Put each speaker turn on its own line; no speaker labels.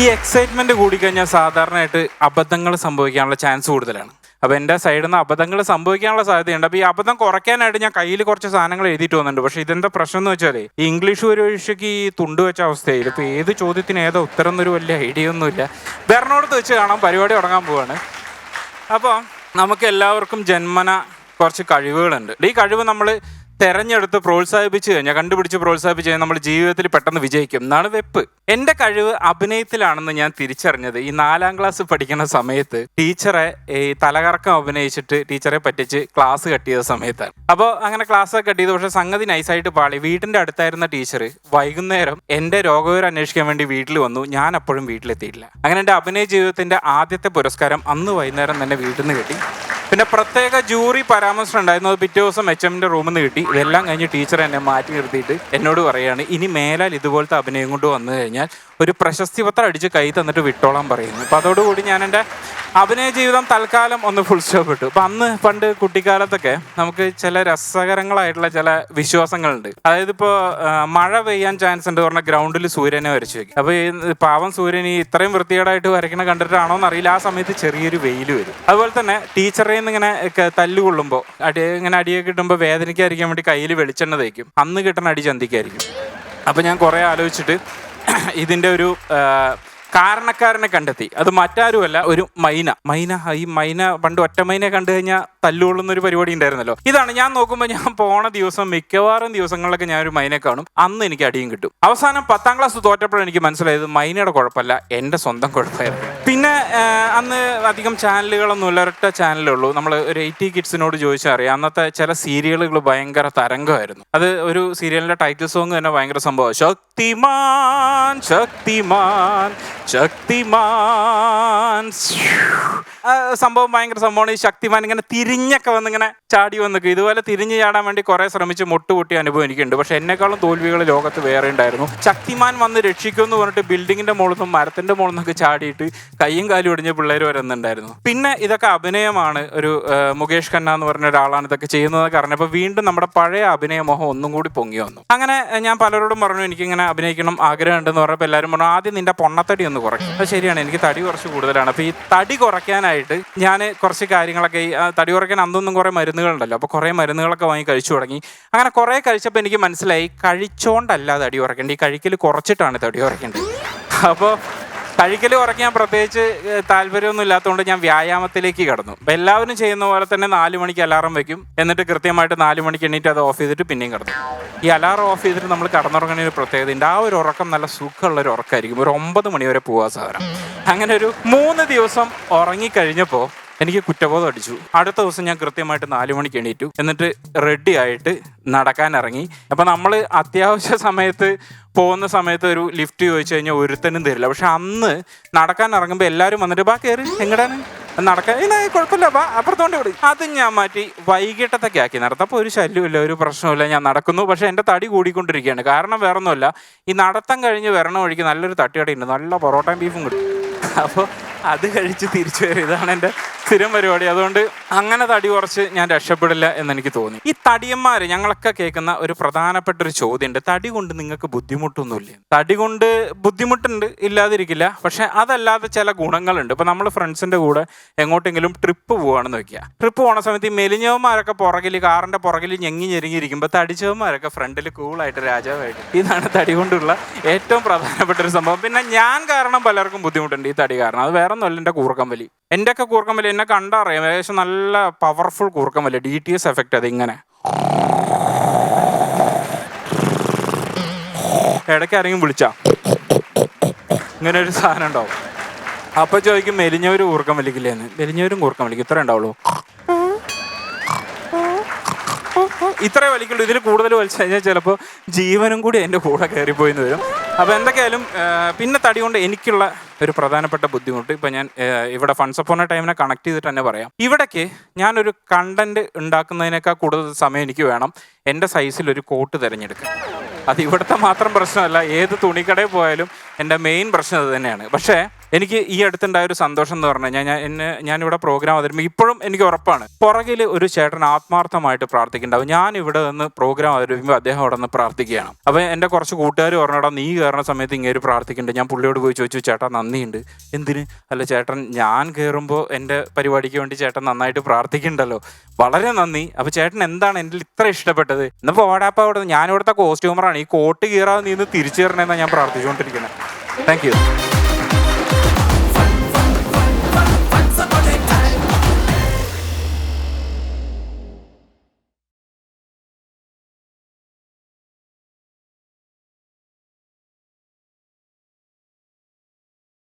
ഈ എക്സൈറ്റ്മെന്റ് കൂടിക്കഴിഞ്ഞാൽ സാധാരണയായിട്ട് അബദ്ധങ്ങൾ സംഭവിക്കാനുള്ള ചാൻസ് കൂടുതലാണ്. അപ്പോൾ എന്റെ സൈഡിൽ നിന്ന് അബദ്ധങ്ങൾ സംഭവിക്കാനുള്ള സാധ്യതയുണ്ട്. അപ്പോൾ ഈ അബദ്ധം കുറയ്ക്കാനായിട്ട് ഞാൻ കയ്യിൽ കുറച്ച് സാധനങ്ങൾ എഴുതിയിട്ട് വന്നിട്ടുണ്ട്. പക്ഷേ ഇതെന്താ പ്രശ്നം എന്ന് വെച്ചാൽ ഈ ഒരു പരീക്ഷയ്ക്ക് ഈ തുണ്ട് വെച്ച അവസ്ഥയിൽ ഇപ്പോൾ ഏത് ചോദ്യത്തിന് ഏതോ ഉത്തരം എന്നൊരു വലിയ ഐഡിയ ഒന്നുമില്ല. വേറെനോടത്ത് വെച്ച് കാണാം പരിപാടി തുടങ്ങാൻ പോവാണ്. അപ്പോൾ നമുക്ക് എല്ലാവർക്കും ജന്മന കുറച്ച് കഴിവുകളുണ്ട്. ഈ കഴിവ് നമ്മൾ തെരഞ്ഞെടുത്ത് പ്രോത്സാഹിപ്പിച്ചു കഴിഞ്ഞാൽ കണ്ടുപിടിച്ച് പ്രോത്സാഹിപ്പിച്ച് കഴിഞ്ഞാൽ നമ്മൾ ജീവിതത്തിൽ പെട്ടെന്ന് വിജയിക്കും. എന്നാണ് വെപ്പ്. എന്റെ കഴിവ് അഭിനയത്തിലാണെന്ന് ഞാൻ തിരിച്ചറിഞ്ഞത് ഈ നാലാം ക്ലാസ് പഠിക്കുന്ന സമയത്ത് ടീച്ചറെ ഈ തലകറക്കം അഭിനയിച്ചിട്ട് ടീച്ചറെ പറ്റിച്ച് ക്ലാസ് കട്ട് ചെയ്ത സമയത്താണ്. അപ്പോൾ അങ്ങനെ ക്ലാസ് കട്ട് ചെയ്തു പക്ഷേ സംഗതി നൈസായിട്ട് പാളി. വീടിന്റെ അടുത്തായിരുന്ന ടീച്ചർ വൈകുന്നേരം എന്റെ രോഗവിവരം അന്വേഷിക്കാൻ വേണ്ടി വീട്ടിൽ വന്നു. ഞാൻ അപ്പോഴും വീട്ടിലെത്തിയിട്ടില്ല അങ്ങനെ എന്റെ അഭിനയ ജീവിതത്തിന്റെ ആദ്യത്തെ പുരസ്കാരം അന്ന് വൈകുന്നേരം തന്നെ വീട്ടിൽ നിന്ന് കിട്ടി. പിന്നെ പ്രത്യേക ജൂറി പരാമർശം ഉണ്ടായിരുന്നു. അത് പിറ്റേ ദിവസം എച്ച് എമ്മിന്റെ റൂമിൽ നിന്ന് കിട്ടി. ഇതെല്ലാം കഴിഞ്ഞ് ടീച്ചർ എന്നെ മാറ്റി നിർത്തിയിട്ട് എന്നോട് പറയുകയാണ് ഇനി മേലാൽ ഇതുപോലത്തെ അഭിനയം കൊണ്ട് വന്നു കഴിഞ്ഞാൽ ഒരു പ്രശസ്തി പത്രം അടിച്ച് കൈ തന്നിട്ട് വിട്ടോളാൻ പറയുന്നു. അപ്പൊ അതോടുകൂടി ഞാൻ എന്റെ അഭിനയ ജീവിതം തൽക്കാലം ഒന്ന് ഫുൾ സ്റ്റോപ്പ് ഇട്ടു. അപ്പം അന്ന് പണ്ട് കുട്ടിക്കാലത്തൊക്കെ നമുക്ക് ചില രസകരങ്ങളായിട്ടുള്ള ചില വിശ്വാസങ്ങളുണ്ട്. അതായത് ഇപ്പോ മഴ പെയ്യാൻ ചാൻസ് ഉണ്ട് പറഞ്ഞ ഗ്രൗണ്ടിൽ സൂര്യനെ വരച്ചു വെക്കും. അപ്പോൾ ഈ പാവം സൂര്യൻ ഈ ഇത്രയും വൃത്തികേടായിട്ട് വരയ്ക്കണ കണ്ടിട്ടാണോ എന്നറിയില്ല. ആ സമയത്ത് ചെറിയൊരു വെയിൽ വരും. അതുപോലെ തന്നെ ടീച്ചറിൽ നിന്ന് ഇങ്ങനെ തല്ലുകൊള്ളുമ്പോ അടി ഇങ്ങനെ അടിയൊക്കെ കിട്ടുമ്പോൾ വേദനയ്ക്കായിരിക്കാൻ വേണ്ടി കയ്യിൽ വെളിച്ചെണ്ണ തേക്കും. അന്ന് കിട്ടണ അടി ചന്തിക്കായിരിക്കും. അപ്പോൾ ഞാൻ കുറേ ആലോചിച്ചിട്ട് ഇതിന്റെ ഒരു കാരണക്കാരനെ കണ്ടെത്തി. അത് മറ്റാരുമല്ല ഒരു മൈന. മൈന ഈ മൈന പണ്ട് ഒറ്റ മൈനെ കണ്ടു കഴിഞ്ഞാൽ തല്ലുകൊള്ളുന്ന ഒരു പരിപാടി ഉണ്ടായിരുന്നല്ലോ. ഇതാണ് ഞാൻ നോക്കുമ്പോൾ ഞാൻ പോണ ദിവസം മിക്കവാറും ദിവസങ്ങളിലൊക്കെ ഞാൻ ഒരു മൈനെ കാണും. അന്ന് എനിക്ക് അടിയും കിട്ടും. അവസാനം പത്താം ക്ലാസ് തോറ്റപ്പോഴും എനിക്ക് മനസ്സിലായത് മൈനയുടെ കുഴപ്പമല്ല എന്റെ സ്വന്തം കുഴപ്പമായിരുന്നു. പിന്നെ അന്ന് അധികം ചാനലുകളൊന്നും ഒരൊറ്റ ചാനലേ ഉള്ളൂ. നമ്മൾ ഒരു എയ്റ്റി കിഡ്സിനോട് ചോദിച്ചാൽ അറിയാം അന്നത്തെ ചില സീരിയലുകൾ ഭയങ്കര തരംഗമായിരുന്നു. അത് ഒരു സീരിയലിന്റെ ടൈറ്റിൽ സോങ് തന്നെ ഭയങ്കര സംഭവം ശക്തിമാൻ ശക്തിമാൻ ശക്തിമാൻ. സംഭവം ഭയങ്കര സംഭവമാണ്. ഈ ശക്തിമാൻ ഇങ്ങനെ തിരിഞ്ഞൊക്കെ വന്ന് ഇങ്ങനെ ചാടി വന്നിക്കും. ഇതുപോലെ തിരിഞ്ഞ് ചാടാൻ വേണ്ടി കുറെ ശ്രമിച്ച് മുട്ടുപൊട്ടി അനുഭവം എനിക്കുണ്ട് പക്ഷെ എന്നെക്കാളും തോൽവികൾ ലോകത്ത് വേറെ ഉണ്ടായിരുന്നു. ശക്തിമാൻ വന്ന് രക്ഷിക്കുമെന്ന് പറഞ്ഞിട്ട് ബിൽഡിങ്ങിന്റെ മുകളിൽ നിന്നും മരത്തിന്റെ മുകളിൽ നിന്നൊക്കെ ചാടിയിട്ട് കൈയും കാലും ഒടിഞ്ഞ പിള്ളേർ വരുന്നുണ്ടായിരുന്നു പിന്നെ ഇതൊക്കെ അഭിനയമാണ്. ഒരു മുകേഷ് ഖന്ന എന്ന് പറഞ്ഞ ഒരാളാണ് ഇതൊക്കെ ചെയ്യുന്നതൊക്കെ അറിഞ്ഞപ്പോൾ വീണ്ടും നമ്മുടെ പഴയ അഭിനയ മോഹം ഒന്നും കൂടി പൊങ്ങി വന്നു. അങ്ങനെ ഞാൻ പലരോടും പറഞ്ഞു എനിക്കിങ്ങനെ അഭിനയിക്കണം ആഗ്രഹമുണ്ടെന്ന് പറഞ്ഞപ്പോൾ എല്ലാവരും പറഞ്ഞു ആദ്യം നിന്റെ പൊണ്ണത്തടി ഒന്ന് കുറയ്ക്കും. അത് ശരിയാണ്. എനിക്ക് തടി കുറച്ച് കൂടുതലാണ്. അപ്പോൾ ഈ തടി കുറയ്ക്കാനായിട്ട് ഞാൻ കുറച്ച് കാര്യങ്ങളൊക്കെ ഈ തടി കുറയ്ക്കാൻ അന്നൊന്നും കുറേ മരുന്നുകളുണ്ടല്ലോ. അപ്പോൾ കുറേ മരുന്നുകളൊക്കെ വാങ്ങി കഴിച്ചു തുടങ്ങി. അങ്ങനെ കുറേ കഴിച്ചപ്പോൾ എനിക്ക് മനസ്സിലായി കഴിച്ചോണ്ടല്ല തടി കുറയ്ക്കേണ്ടത്. ഈ കഴിക്കൽ കുറച്ചിട്ടാണ് തടി കുറയ്ക്കേണ്ടത്. അപ്പോൾ കഴിക്കൽ കുറയ്ക്കാൻ പ്രത്യേകിച്ച് താല്പര്യമൊന്നും ഇല്ലാത്തതുകൊണ്ട് ഞാൻ വ്യായാമത്തിലേക്ക് കടന്നു. എല്ലാവരും ചെയ്യുന്ന പോലെ തന്നെ നാല് മണിക്ക് അലാറം വെക്കും. എന്നിട്ട് കൃത്യമായിട്ട് നാല് മണിക്ക് എണ്ണീറ്റ് അത് ഓഫ് ചെയ്തിട്ട് പിന്നെയും കിടന്നു. ഈ അലാറം ഓഫ് ചെയ്തിട്ട് നമ്മൾ കടന്നുറങ്ങുന്ന ഒരു പ്രത്യേകത ഉണ്ട് ആ ഒരു ഉറക്കം നല്ല സുഖമുള്ള ഒരു ഉറക്കമായിരിക്കും ഒരു ഒമ്പത് മണി വരെ പോവാ സാധനം. അങ്ങനെ ഒരു മൂന്ന് ദിവസം ഉറങ്ങിക്കഴിഞ്ഞപ്പോൾ എനിക്ക് കുറ്റബോധം അടിച്ചു. അടുത്ത ദിവസം ഞാൻ കൃത്യമായിട്ട് നാല് മണിക്ക് എണീറ്റു. എന്നിട്ട് റെഡി ആയിട്ട് നടക്കാൻ ഇറങ്ങി. അപ്പം നമ്മൾ അത്യാവശ്യ സമയത്ത് പോകുന്ന സമയത്ത് ഒരു ലിഫ്റ്റ് ചോദിച്ചു കഴിഞ്ഞാൽ ഒരുത്തനും തരില്ല. പക്ഷെ അന്ന് നടക്കാൻ ഇറങ്ങുമ്പോൾ എല്ലാവരും വന്നിട്ട് ബാ കയറി എങ്ങടാണ്? നടക്കാൻ കുഴപ്പമില്ല ബാ അപ്പുറത്തോണ്ട് വിടും അത് ഞാൻ മാറ്റി വൈകിട്ടത്തൊക്കെ ആക്കി നടത്തും. അപ്പോൾ ഒരു ശല്യമില്ല ഒരു പ്രശ്നമില്ല ഞാൻ നടക്കുന്നു. പക്ഷേ എന്റെ തടി കൂടിക്കൊണ്ടിരിക്കുകയാണ്. കാരണം വേറെ വേറൊന്നുമല്ല ഈ നടത്തം കഴിഞ്ഞ് വരണ വഴിക്ക് നല്ലൊരു തട്ടിയടയുണ്ട് നല്ല പൊറോട്ടയും ബീഫും കിട്ടും. അപ്പോൾ അത് കഴിച്ച് തിരിച്ചു വരും. ഇതാണ് എന്റെ സ്ഥിരം പരിപാടി. അതുകൊണ്ട് അങ്ങനെ തടി കുറച്ച് ഞാൻ രക്ഷപ്പെടില്ല എന്ന് എനിക്ക് തോന്നി. ഈ തടിയന്മാർ ഞങ്ങളൊക്കെ കേൾക്കുന്ന ഒരു പ്രധാനപ്പെട്ട ഒരു ചോദ്യമുണ്ട്. തടി കൊണ്ട് നിങ്ങൾക്ക് ബുദ്ധിമുട്ടൊന്നുമില്ല? തടി കൊണ്ട് ബുദ്ധിമുട്ടുണ്ട് ഇല്ലാതിരിക്കില്ല. പക്ഷെ അതല്ലാതെ ചില ഗുണങ്ങളുണ്ട്. ഇപ്പൊ നമ്മൾ ഫ്രണ്ട്സിന്റെ കൂടെ എങ്ങോട്ടെങ്കിലും ട്രിപ്പ് പോവാണെന്ന് വെക്കുക. ട്രിപ്പ് പോണ സമയത്ത് ഈ മെലിഞ്ഞവന്മാരൊക്കെ പുറകിൽ കാറിന്റെ പുറകിൽ ഞെങ്ങി ഞെരുങ്ങിയിരിക്കുമ്പോൾ തടിച്ചവന്മാരൊക്കെ ഫ്രണ്ടിൽ കൂളായിട്ട് രാജാവായിട്ട്. ഇതാണ് തടി കൊണ്ടുള്ള ഏറ്റവും പ്രധാനപ്പെട്ട ഒരു സംഭവം. പിന്നെ ഞാൻ കാരണം പലർക്കും ബുദ്ധിമുട്ടുണ്ട് ഈ തടി കാരണം. അത് വേറെ ഒന്നുമല്ല എന്റെ കൂർക്കം എന്റെ ഒക്കെ കൂർക്കം വലി എന്നെ കണ്ടറിയാം. ഏകദേശം നല്ല പവർഫുൾ കൂർക്കം വലി ഡി ടി എസ് എഫക്റ്റ് അത് ഇങ്ങനെ. ഇടയ്ക്ക് ആരെങ്കിലും വിളിച്ചാ? ഇങ്ങനെ ഒരു സാധനം ഉണ്ടാവും. അപ്പൊ ചോദിക്കും മെലിഞ്ഞവരും കൂർക്കം വലിക്കില്ലേന്ന് മെലിഞ്ഞവരും കൂർക്കം വലിക്കും. ഇത്ര ഉണ്ടാവുള്ളൂ. ഇത്രേ വലിക്കുള്ളൂ. ഇതിൽ കൂടുതൽ വലിച്ചു കഴിഞ്ഞാൽ ചിലപ്പോൾ ജീവനും കൂടി എന്റെ കൂടെ കയറിപ്പോയിന്ന് വരും. അപ്പോൾ എന്തൊക്കെയായാലും പിന്നെ തടി കൊണ്ട് എനിക്കുള്ള ഒരു പ്രധാനപ്പെട്ട ബുദ്ധിമുട്ട് ഇപ്പം ഞാൻ ഇവിടെ ഫണ്ട്സ് അപ്പോണ ടൈമിനെ കണക്ട് ചെയ്തിട്ട് തന്നെ പറയാം. ഇവിടേക്ക് ഞാനൊരു കണ്ടന്റ് ഉണ്ടാക്കുന്നതിനേക്കാൾ കൂടുതൽ സമയം എനിക്ക് വേണം എന്റെ സൈസിൽ ഒരു കോട്ട് തിരഞ്ഞെടുക്കാൻ. അത് ഇവിടുത്തെ മാത്രം പ്രശ്നമല്ല ഏത് തുണിക്കടയിൽ പോയാലും എന്റെ മെയിൻ പ്രശ്നം അത് തന്നെയാണ്. പക്ഷേ എനിക്ക് ഈ അടുത്തുണ്ടായ ഒരു സന്തോഷം എന്ന് പറഞ്ഞു കഴിഞ്ഞാൽ ഞാൻ എന്നെ ഞാനിവിടെ പ്രോഗ്രാം അവതരിപ്പിക്കും ഇപ്പോഴും എനിക്ക് ഉറപ്പാണ്. പുറകിൽ ഒരു ചേട്ടൻ ആത്മാർത്ഥമായിട്ട് പ്രാർത്ഥിക്കുന്നുണ്ടാവും. ഞാൻ ഇവിടെ നിന്ന് പ്രോഗ്രാം അവതരിപ്പിക്കുമ്പോൾ അദ്ദേഹം അവിടെ നിന്ന് പ്രാർത്ഥിക്കുകയാണ്. അപ്പോൾ എന്റെ കുറച്ച് കൂട്ടുകാർ പറഞ്ഞോടാ നീ കയറുന്ന സമയത്ത് ഇങ്ങനെ പ്രാർത്ഥിക്കുന്നുണ്ട്. ഞാൻ പുള്ളിയോട് പോയി ചോദിച്ചു ചേട്ടാ നന്ദിയുണ്ട്. എന്തിന്? അല്ല ചേട്ടൻ ഞാൻ കയറുമ്പോൾ എന്റെ പരിപാടിക്ക് വേണ്ടി ചേട്ടൻ നന്നായിട്ട് പ്രാർത്ഥിക്കുന്നുണ്ടല്ലോ. വളരെ നന്ദി. അപ്പോൾ ചേട്ടൻ എന്താണ് എന്റെ ഇത്ര ഇഷ്ടപ്പെട്ടത്? എന്നാൽ പോടാപ്പ അവിടെ ഞാൻ ഇവിടുത്തെ കോസ്റ്റ്യൂമറാണ് ഈ കോട്ട് കീറാതെ നീന്ന് തിരിച്ചു തരണമെന്നാണ് ഞാൻ പ്രാർത്ഥിച്ചുകൊണ്ടിരിക്കുന്നത് താങ്ക് യു